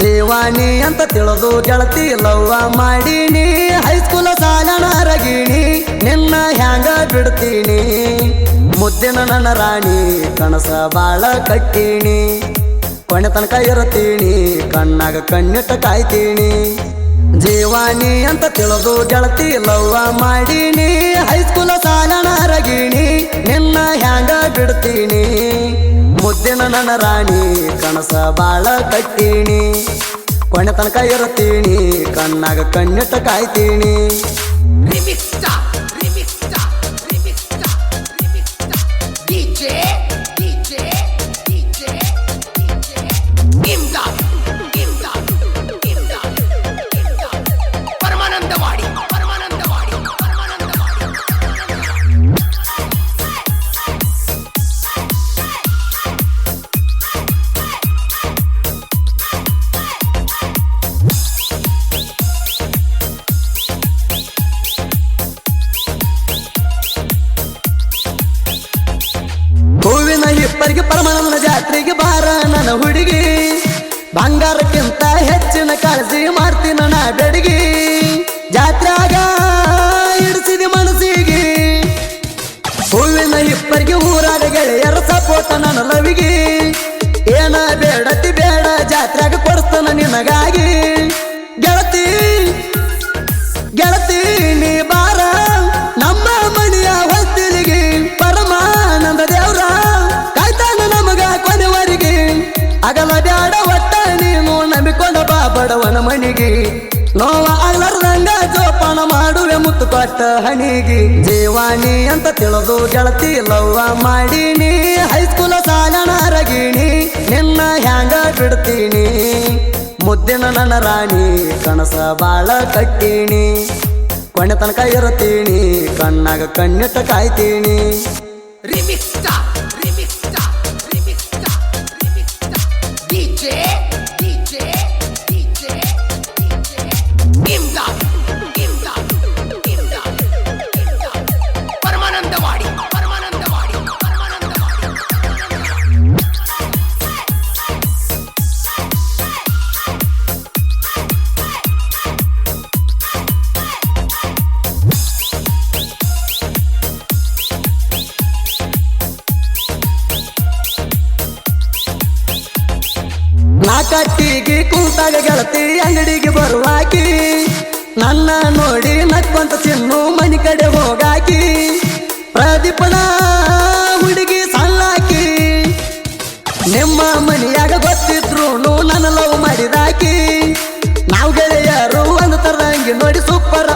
ದೇವಾನಿ ಅಂತ ತಿಳಿದು ಗೆಳತಿ ಲವ್ವ ಮಾಡೀನಿ. ಹೈಸ್ಕೂಲ ಸಾಲನ ರಗಿಣಿ ನಿನ್ನ ಹ್ಯಾಂಗ ಬಿಡ್ತೀನಿ. ಮುದ್ದಿನ ನನ್ನ ರಾಣಿ, ಕನಸ ಬಾಳ ಕಟ್ಟೀನಿ. ಕೊನೆ ತನಕ ಇರುತ್ತೀನಿ, ಕಣ್ಣಾಗ ಕಣ್ಣಿಟ್ಟ ಕಾಯ್ತೀನಿ. ಜೀವಾನಿ ಅಂತ ತಿಳಿದು ಗೆಳತಿ ಲವ್ವ ಮಾಡೀನಿ. ಹೈಸ್ಕೂಲ ಸಾಲನ ರಗಿಣಿ ನಿನ್ನ ಹ್ಯಾಂಗ ಬಿಡ್ತೀನಿ. ಮುದ್ದಿನ ನನ್ನ ರಾಣಿ, ಕನಸ ಬಾಳ ಕಟ್ಟೀನಿ. ಕೊನೆ ತನಕ ಇರುತ್ತೀನಿ, ಕಣ್ಣಾಗ ಕಣ್ಣಿಟ್ಟ ಕಾಯ್ತೀನಿ. ಬಂಗಾರಕ್ಕಿಂತ ಹೆಚ್ಚಿನ ಕಾಳಜಿ ಮಾಡ್ತೀನ ನಾ ಬೆಡಗಿ? ಜಾತ್ರಾಗ ಇಡಿಸಿದ ಮನಸ್ಸಿಗೆ. ಹೂವಿನ ಇಬ್ಬರಿಗೆ ಊರಾದ ಗೆಳೆಯರ ಸಪೋಟ ನನ್ನ ಲವಿಗೆ ಏನ ಬೇಡತಿ ಬೇಡ ಜಾತ್ರೆಗೆ ಕೊಡ್ತಾನ ನಿನಗಾಗಿ. ಮನೆಗೆ. ನೋವ ಅಗ್ಲಾರ್ದಂಗ ಜೋಪಾನ ಮಾಡುವೆ ಮುತ್ತು ಕೊಟ್ಟ ಹಣಿಗೆ. ಜೀವಾನಿ ಅಂತ ತಿಳಿದು ಗೆಳತಿ ಲವ್ವ ಮಾಡೀನಿ. ಹೈಸ್ಕೂಲ ಸಾಲನ ರಗಿಣಿ ನಿನ್ನ ಹ್ಯಾಂಗ ಬಿಡ್ತೀನಿ. ಮುದ್ದಿನ ನನ್ನ ರಾಣಿ, ಕನಸ ಬಾಳ ಕಟ್ಟೀನಿ. ಕೊನೆ ತನಕ ಇರುತ್ತೀನಿ. ಕಣ್ಣಾಗ ಕಣ್ಣಿಟ್ಟ ಕಾಯ್ತೀನಿ. ಕೂತಾಗ ಗೆಳತಿ ಅಂಗಡಿಗೆ ಬರುವಾಕಿ ನನ್ನ ನೋಡಿ ನಕ್ಕೊಂತ ತಿನ್ನು ಮನೆ ಕಡೆ ಹೋಗಾಕಿ, ಪ್ರದೀಪನ ಹುಡುಗಿ ಸಲ್ಲಾಕಿ ನಿಮ್ಮ ಮನಿಯಾಗ ಗೊತ್ತಿದ್ರು ನನ್ನ ಲವ್ ಮಾಡಿದಾಕಿ, ನಾವು ಗೆಳೆಯರು ಒಂದು ತರಂಗಿ ನೋಡಿ ಸೂಪರ್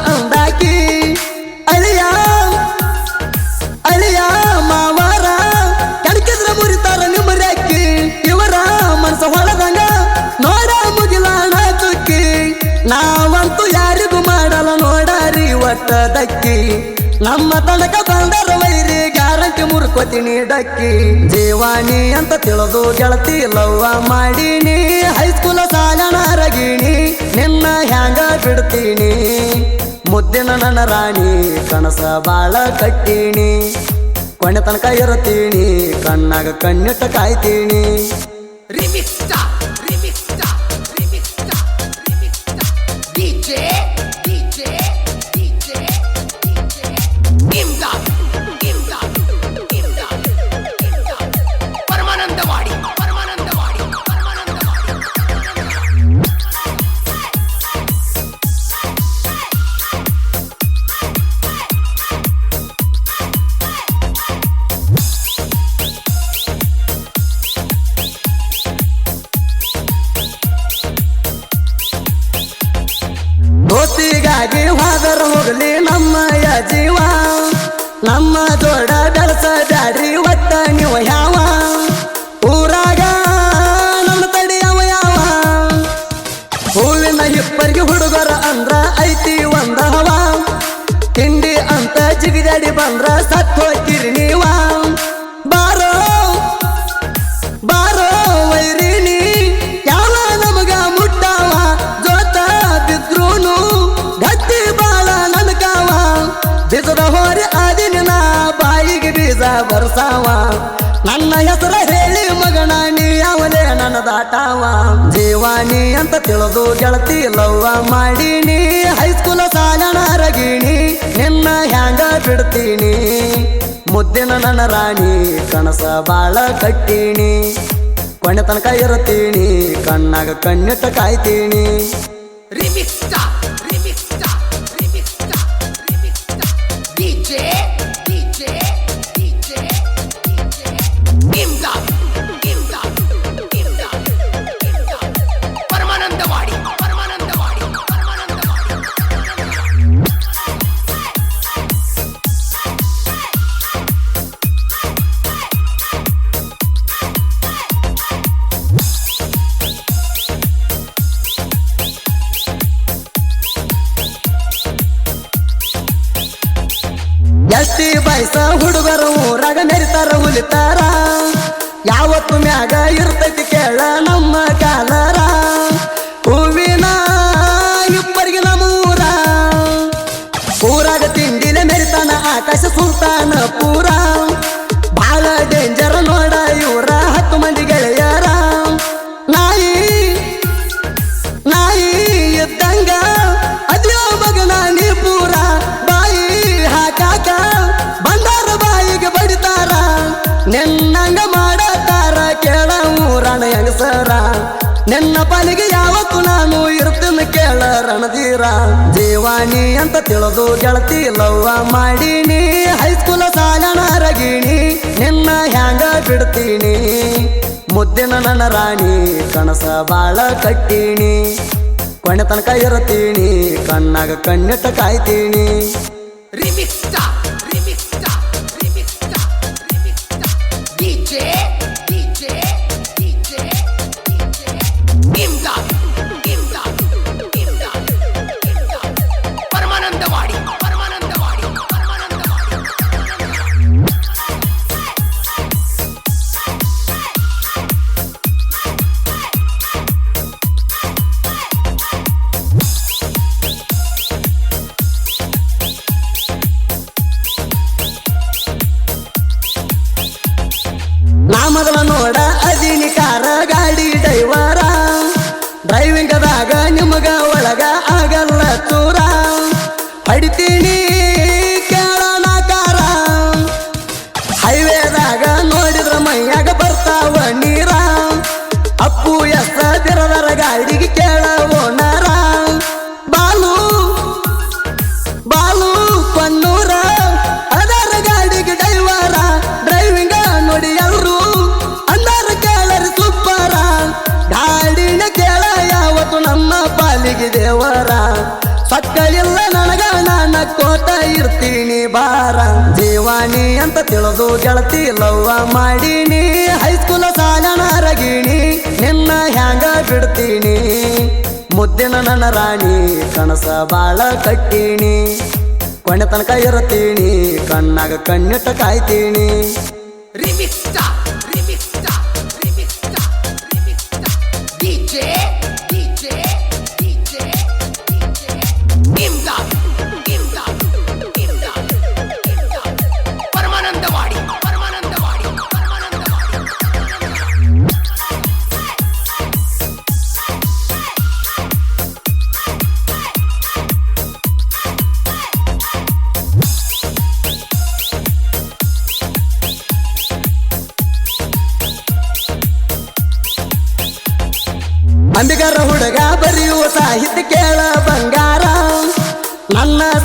ದಕ್ಕಿ ನಮ್ಮ ತನಕ ಬಂದರ ವೈರಿ, ಗ್ಯಾರಂಟಿ ಮುರ್ಕೋತೀನಿ ಡಕ್ಕಿ ಜೀವಾನಿ ಅಂತ ತಿಳಿದು ಗೆಳತಿ ಲವ್ವ ಮಾಡೀನಿ. ಹೈಸ್ಕೂಲ ಸಾಲನ ರಗಿಣಿ ನಿನ್ನ ಹ್ಯಾಂಗ ಬಿಡ್ತೀನಿ. ಮುದ್ದಿನ ನನ್ನ ರಾಣಿ, ಕನಸ ಬಾಳ ಕಟ್ಟೀನಿ. ಕೊನೆ ತನಕ ಇರುತ್ತೀನಿ, ಕಣ್ಣಾಗ ಕಣ್ಣಿಟ್ಟ ಕಾಯ್ತೀನಿ. ನಮ್ಮ ದೊಡ್ಡ ಬೆಳಸ ಬ್ಯಾಡ್ರಿ ಒಟ್ಟ ನೀವು ಯಾವ? ಊರಾಗ ನಮ್ಮ ತಡಿಯವ ಯಾವ? ಹೂವಿನ ಇಬ್ಬರಿಗೆ ಹುಡುಗರ ಅಂದ್ರ ಐತಿ ಒಂದ ಹವ ತಿಂಡಿ ಅಂತ ಜಿಗಿದಾಡಿ ಬಂದ್ರ ದಾಟಾವ ಜೀವಾನಿ ಅಂತ ತಿಳಿದು ಗೆಳತಿ ಲವ್ವ ಮಾಡೀನಿ. ಹೈಸ್ಕೂಲ ಸಾಲನ ರಗಿಣಿ ನಿನ್ನ ಹ್ಯಾಂಗ ಬಿಡ್ತೀನಿ. ಮುದ್ದಿನ ನನ್ನ ರಾಣಿ, ಕನಸ ಬಾಳ ಕಟ್ಟೀನಿ. ಕೊನೆ ತನಕ ಇರುತ್ತೀನಿ. ಕಣ್ಣಾಗ ಕಣ್ಣಿಟ್ಟ ಕಾಯ್ತೀನಿ. ಯಾವತ್ತು ಮ್ಯಾಗ ಇರ್ತೈತಿ ಕೇಳ ನಮ್ಮ ಕಾಲರ. ಹೂವಿನ ಇಬ್ಬರಿಗೆ ನಮ್ಮೂರ. ಊರಾಗ ತಿಂಡಿನ ಮೆರಿತಾನ, ಆಕಾಶ ಸುಲ್ತಾನ ಪೂರ. ಹೆಂಗಸರ ನಿನ್ನ ಪಾಲಿಗೆ ಯಾವತ್ತು ನಾನು ಇರ್ತೀನಿ ಕೇಳ ರಣಧೀರ. ಜೀವಾನಿ ಅಂತ ತಿಳಿದು ಗೆಳತಿ ಲವ್ವ ಮಾಡೀನಿ. ಹೈಸ್ಕೂಲ ಸಾಲನ ರಗಿಣಿ ನಿನ್ನ ಹ್ಯಾಂಗ ಬಿಡ್ತೀನಿ. ಮುದ್ದಿನ ನನ್ನ ರಾಣಿ, ಕನಸ ಬಾಳ ಕಟ್ಟೀನಿ. ಕೊನೆ ತನಕ ಇರತೀನಿ ಕಣ್ಣಾಗ ಕಣ್ಣಿಟ್ಟ ಕಾಯ್ತೀನಿ. ಡ್ರೈವಿಂಗದಾಗ ನಿಮಗ ನನ್ನ ಇರ್ತೀನಿ ಬಾರ. ಜೀವಾನಿ ಅಂತ ತಿಳಿದು ಗೆಳತಿ ಲವ್ವ ಮಾಡೀನಿ. ಹೈಸ್ಕೂಲ ಸಾಲನ ರಗಿಣಿ ನಿನ್ನ ಹ್ಯಾಂಗ ಬಿಡ್ತೀನಿ. ಮುದ್ದಿನ ನನ್ನ ರಾಣಿ, ಕನಸ ಬಾಳ ಕಟ್ಟೀನಿ. ಕೊನೆ ತನಕ ಇರ್ತೀನಿ, ಕಣ್ಣಾಗ ಕಣ್ಣಿಟ್ಟ ಕಾಯ್ತೀನಿ.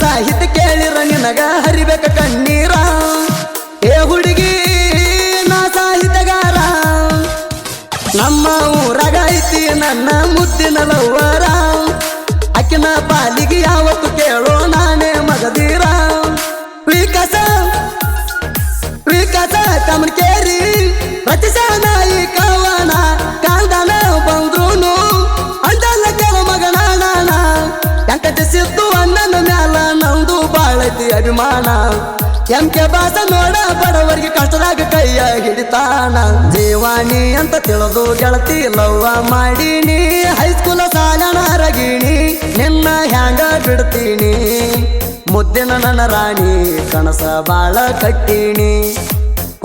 ಸಾಹಿತ್ಯ ಕೇಳಿರ ನಿನಗ ಹರಿಬೇಕ ಕಣ್ಣೀರ. ಏ ಹುಡುಗಿ, ನಾ ಸಾಹಿತ್ಯಗಾರ. ನಮ್ಮ ಊರಾಗ ಐತಿ ನನ್ನ ಮುದ್ದಿನ ಲವ್ವರ. ಅಕ್ಕಿನ ಪಾಲಿಗೆ ಯಾವತ್ತು ಕೇಳೋ ನಾನೇ ಮಗದೀರ. ವಿಕಾಸ ವಿಕಾಸ ತಮ್ಮ ರಚಿಸ ನಾಯಿ ಎಂ ಕೆ ಬಾಸ ನೋಡ ಬಡವರಿಗೆ ಕಷ್ಟದಾಗ ಕೈಯ ಹಿಡಿತಾನ? ಜೀವಾನಿ ಅಂತ ತಿಳಿದು ಗೆಳತಿ ಲವ್ವ ಮಾಡೀನಿ. ಹೈಸ್ಕೂಲ ಸಾಲನ ರಗಿಣಿ ನಿನ್ನ ಹ್ಯಾಂಗ ಬಿಡ್ತೀನಿ? ಮುದ್ದಿನ ನನ್ನ ರಾಣಿ ಕನಸ ಬಾಳ ಕಟ್ಟೀನಿ.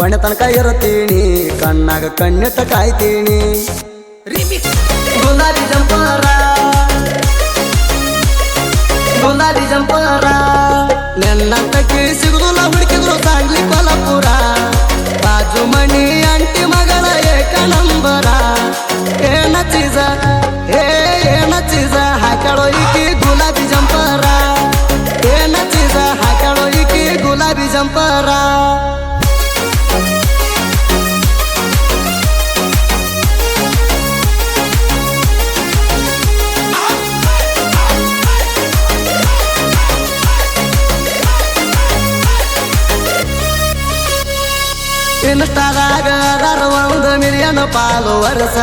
ಕೊನೆ ತನಕ ಇರತೀನಿ ಕಣ್ಣಾಗ ಕಣ್ಣಿಟ್ಟ ಕಾಯ್ತೀನಿ. ಜಂಪಾರ ಗುಲಾಬಿ ಜಂಪರ. ಗುಲಾಬಿ ಜಂಪರ. ನನ್ನ ತಕ್ಕಿ ಸಿಗುದಿಲ್ಲ ಇನ್ಸ್ಟಾದಾಗ ಒಂದು ಮಿಲಿಯನ್ ವರ್ಷ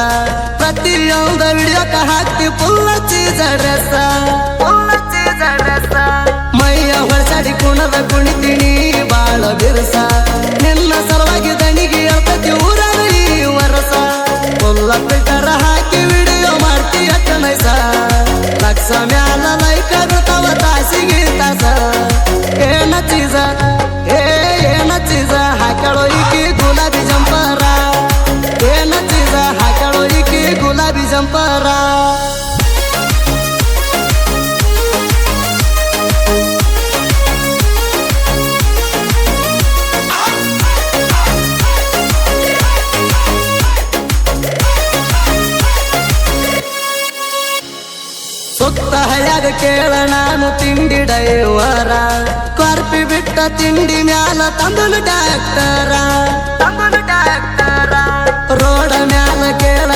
ಪ್ರತಿಯೊಂದು ವಿಡಿಯೋಕ ಹಾಕ್ತಿ ಪುಲ್ಲ ಚೀಸ ಡ್ರೆಸ್ ಮೈಯ ಹೊಳಸಾಡಿ ಕುಣದ ಕುಣಿತೀನಿ ಬಾಳ ಬಿರುಸ. ನಿನ್ನ ಸಲುವಾಗಿ ದಣಿಗೆ ಹೇಳ್ತತಿ ಊರಲ್ಲಿ ವರಸ ಫುಲ್ಲ ಫಿಲ್ಟರ್ ಹಾಕಿ ವಿಡಿಯೋ ಮಾಡ್ತೀಯ ಕೇಳ ನಾನು ತಿಂಡಿ ಡೈವರ ಕೊರ್ಪಿ ಬಿಟ್ಟ ತಿಂಡಿ ಮ್ಯಾಲ ತಂದನು ಡಾಕ್ಟರ. ರೋಡ ಮ್ಯಾಲ ಕೇಳ